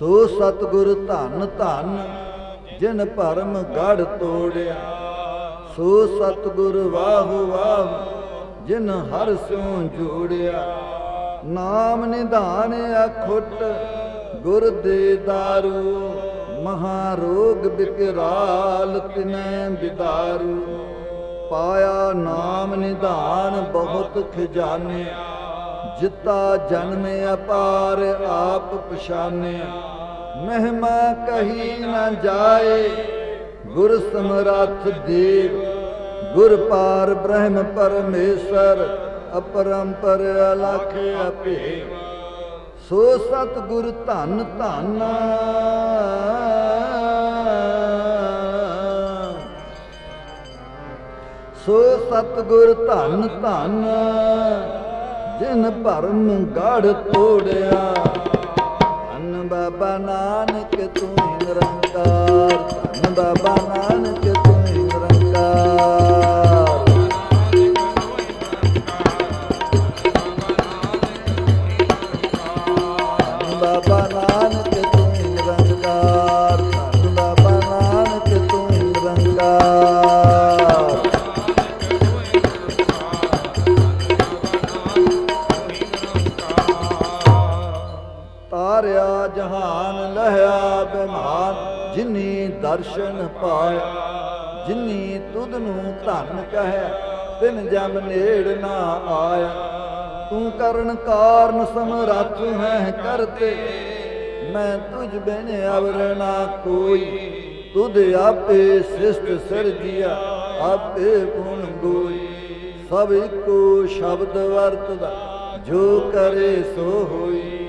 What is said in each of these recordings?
ਸੋ ਸਤਿਗੁਰ ਧੰਨ ਧੰਨ, ਜਿਨ ਭਰਮ ਗੜ ਤੋੜਿਆ। ਸੋ ਸਤਿਗੁਰ ਵਾਹ ਵਾਹ, ਜਿਨ ਹਰ ਸਿਉ ਜੋੜਿਆ। ਨਾਮ ਨਿਧਾਨ ਅਖੁੱਟ, ਗੁਰ ਦੇ ਦਾਰੂ, ਮਹਾ ਰੋਗ ਬਿਕਰਾਲ ਤਿਨੈ ਬਿਦਾਰੂ। ਪਾਇਆ ਨਾਮ ਨਿਧਾਨ ਬਹੁਤ ਖਜ਼ਾਨੇ ਜਿਤਾ ਜਨਮ ਅਪਾਰ ਆਪ ਪਛਾਨਿਆ। ਮਹਿਮਾ ਕਹੀ ਨਾ ਜਾਏ, ਗੁਰ ਸਮਰੱਥ ਦੇਵ। ਗੁਰ ਪਾਰ ਬ੍ਰਹਮ ਪਰਮੇਸ਼ਰ, ਅਪਰੰਪਰ ਅਲਖ ਅਪੇ ਸੋ ਸਤ ਗੁਰ ਧੰਨ ਧੰਨ। ਸੋ ਸਤ ਗੁਰ ਧੰਨ ਧੰਨ। ਜਿਨ ਭਰਮ ਗੜ ਤੋੜਿਆ। ਧੰਨ ਬਾਬਾ ਨਾਨਕ ਤੂੰ ਨਿਰੰਕਾਰ ਧੰਨ ਬਾਬਾ ਨਾਨਕ ਤਾਰਿਆ ਜਹਾਨ ਲਹਿਆ ਬਿਮਾਨ, ਜਿਨੀ ਦਰਸ਼ਨ ਪਾਇਆ, ਜਿਨੀ ਤੁਧ ਨੂੰ ਧਨ ਕਹਿਆ ਤਿਨ ਜਮ ਨੇੜ ਨਾ ਆਇਆ। ਤੂੰ ਕਰਨ ਕਾਰਨ ਸਮਰੱਥ ਹੈ ਕਰਤੇ, ਮੈਂ ਤੁਝ ਬਿਨ ਅਵਰ ਨਾ ਕੋਈ। ਤੁਧ ਆਪੇ ਸਿਸ਼ਟ ਸਿਰਜਿਆ, ਆਪੇ ਗੁਣ ਗੋਈ। ਸਭ ਇੱਕੋ ਸ਼ਬਦ ਵਰਤਦਾ, ਜੋ ਕਰੇ ਸੋ ਹੋਈ।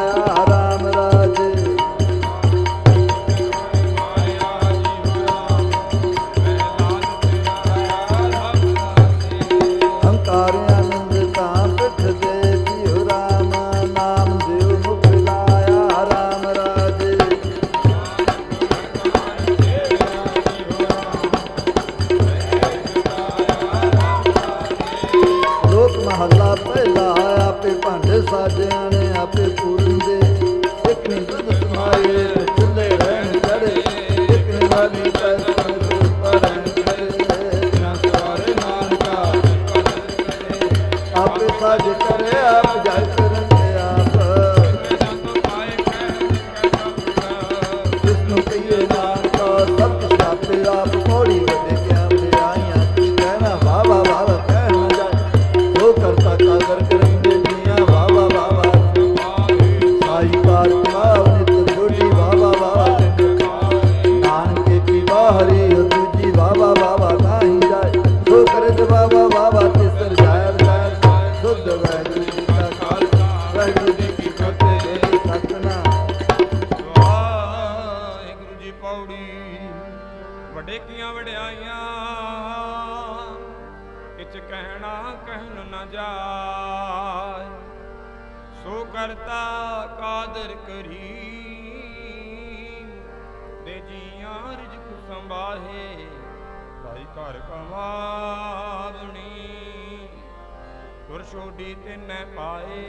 ਵਡਿਆਈਆਂ ਕਿਛ ਕਹਿਣਾ ਕਹਿਣ ਨਾ ਜਾਏ। ਸੋ ਕਰਤਾ ਕਾਦਰ ਕਰੀ ਦੇ ਜੀਆਂ ਰਿਜਕ ਸੰਭਾਹੇ ਭਾਈ ਘਰ ਕਮਾਵਣੀ ਗੁਰ ਛੋਡੀ ਤਿਨੈ ਪਾਏ,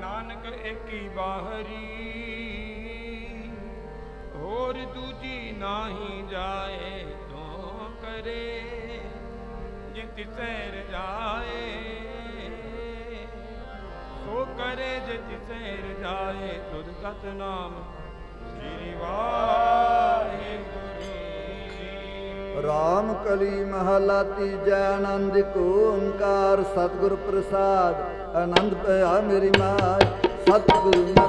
ਨਾਨਕ ਏਕੀ ਬਾਹਰੀ ਹੋਰ ਦੂਜੀ ਨਾਹੀ ਜਾਏ ਤੋ ਕਰੇ, ਜਿਤ ਸੈਰ ਜਾਏ। ਸੋ ਕਰੇ ਜਿਤ ਸੈਰ ਜਾਏ, ਤੁਧ ਸਤਨਾਮ ਸ੍ਰੀ ਵਾਹਿਗੁਰੂ। ਰਾਮ ਕਲੀ ਮਹਲਾ ਤੀਜਾ ਆਨੰਦ, ਕੋ ਓੰਕਾਰ, ਸਤਿਗੁਰ ਪ੍ਰਸਾਦ। ਆਨੰਦ ਪਿਆ ਮੇਰੀ ਮਾய் ਸਤਿਗੁਰ ਨ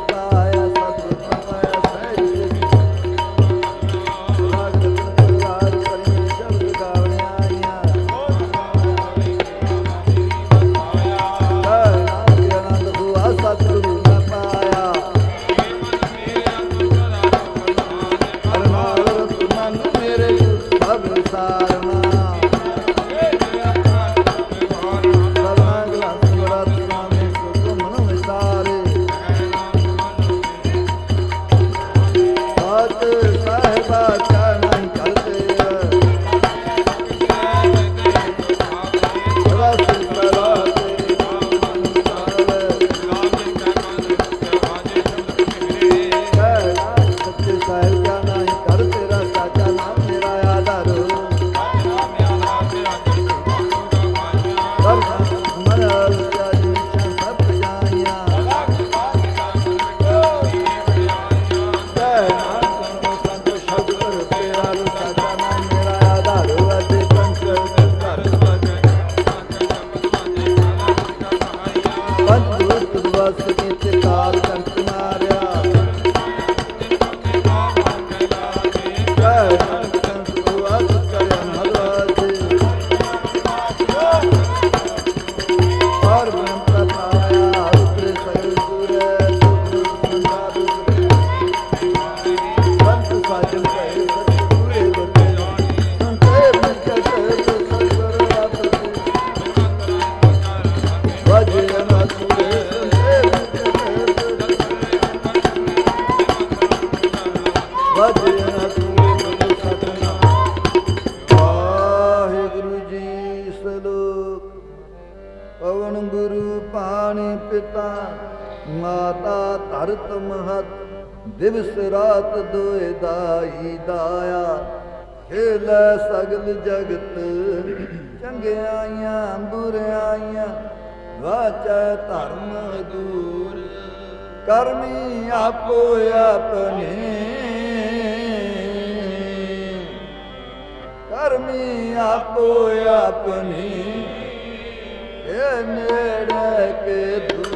ਮਾਤਾ ਧਰਤ ਮਹਤ, ਦਿਵਸ ਰਾਤ ਦੋਇ ਦਾਈ ਦਾਇਆ। ਖੇਲੇ ਸਗਲ ਜਗਤ, ਚੰਗਿਆਈਆਂ, ਬੁਰਿਆਈਆਂ, ਵਾਚੈ ਧਰਮ ਦੂਰ। ਕਰਮੀ ਆਪੋ ਆਪਣੇ। ਕਰਮੀ ਆਪੋ ਆਪਣੀ। ਇਹ ਨੇੜੇ ਕੇ ਦੂਰ।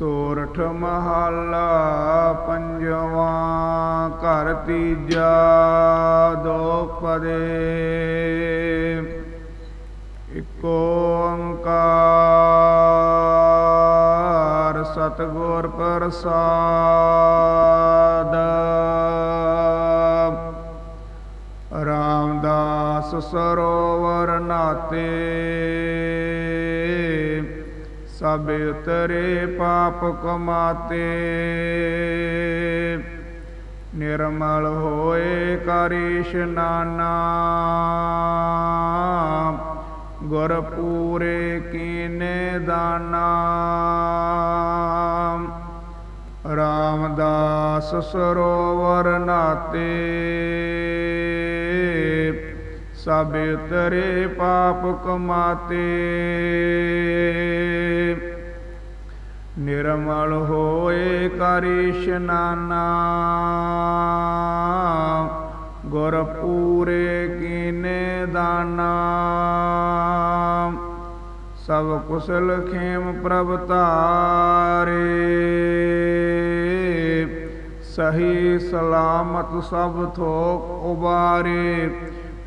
ਸੋਰਠ ਮਹੱਲਾ ਪੰਜਵਾਂ ਘਰ ਤੀਜਾ ਦੋਪਦੇ ਇਕ ਓੰਕਾਰ ਸਤਿਗੁਰ ਪ੍ਰਸਾਦ। ਰਾਮਦਾਸ ਸਰੋਵਰ ਨਾਤੇ। ਸਭ ਉਤਰੇ ਪਾਪ ਕਮਾਤੇ। ਨਿਰਮਲ ਹੋਏ ਕਰ ਇਸ਼ਨਾਨਾ ਗੁਰ ਪੂਰੇ ਕੀਨੇ ਦਾਨਾ। ਰਾਮਦਾਸ ਸਰੋਵਰ ਨਾਤੇ। ਸਭ ਉਤਰੇ ਪਾਪ ਕਮਾਤੇ। ਨਿਰਮਲ ਹੋਏ ਕਰ ਇਸ਼ਨਾਨਾ ਗੁਰ ਪੂਰੇ ਕੀਨੇ ਦਾਨਾ। ਸਭ ਕੁਸਲ ਖੇਮ ਪ੍ਰਭ ਧਾਰੇ। ਸਹੀ ਸਲਾਮਤ ਸਭ ਥੋਕ ਉਬਾਰੇ।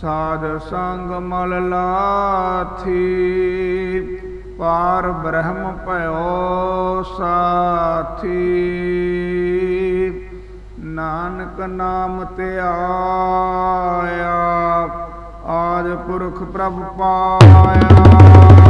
ਸਾਧ ਸੰਗ ਮਲ ਲਾਥੀ, ਪਾਰ ਬ੍ਰਹਮ ਭਇਓ ਸਾਥੀ। ਨਾਨਕ ਨਾਮ ਤੇ ਆਇਆ ਆਦ ਪੁਰਖ ਪ੍ਰਭ ਪਾਇਆ।